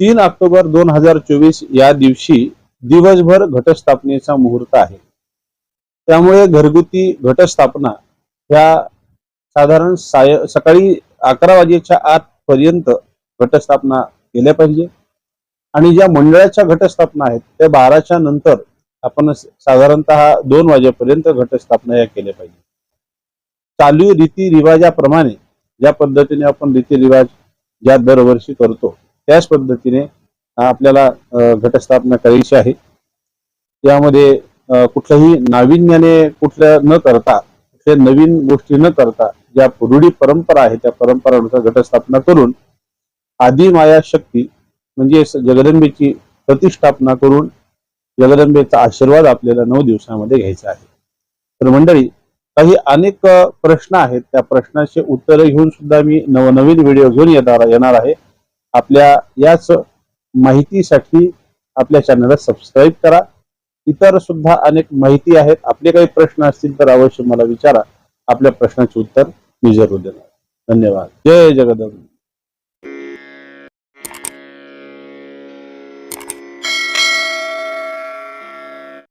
तीन ऑक्टोबर दोन हजार चोवीस या दिवशी दिवसभर घटस्थापनेचा मुहूर्त आहे. त्यामुळे घरगुती घटस्थापना ह्या साधारण साय सकाळी अकरा वाजेच्या आत पर्यंत घटस्थापना केल्या पाहिजे. आणि ज्या मंडळाच्या घटस्थापना आहेत त्या बाराच्या नंतर आपण साधारणतः दोन वाजेपर्यंत घटस्थापना या केल्या पाहिजे. चालू रीती रिवाजाप्रमाणे ज्या पद्धतीने आपण रीतिरिवाज ज्या दरवर्षी करतो त्याच पद्धतीने आपल्याला घटस्थापना करायची आहे. त्यामध्ये कुठल्याही नाविन्याने कुठल्या न करता कुठल्या नवीन गोष्टी न करता ज्या रूढी परंपरा आहे त्या परंपरानुसार घटस्थापना करून आदिमाया शक्ती म्हणजे जगदंबेची प्रतिष्ठापना करून जगदंबेचा आशीर्वाद आपल्याला नऊ दिवसामध्ये घ्यायचा आहे. तर मंडळी काही अनेक प्रश्न आहेत. त्या प्रश्नाचे उत्तरं घेऊन सुद्धा मी नवनवीन व्हिडिओ घेऊन येणार येणार आहे. आपल्या याच माहितीसाठी आपल्या चॅनलला सबस्क्राईब करा. इतर सुद्धा अनेक माहिती आहेत. आपले काही प्रश्न असतील तर अवश्य मला विचारा. आपल्या प्रश्नाचे उत्तर मी जरूर देणार. धन्यवाद. जय जगदंब.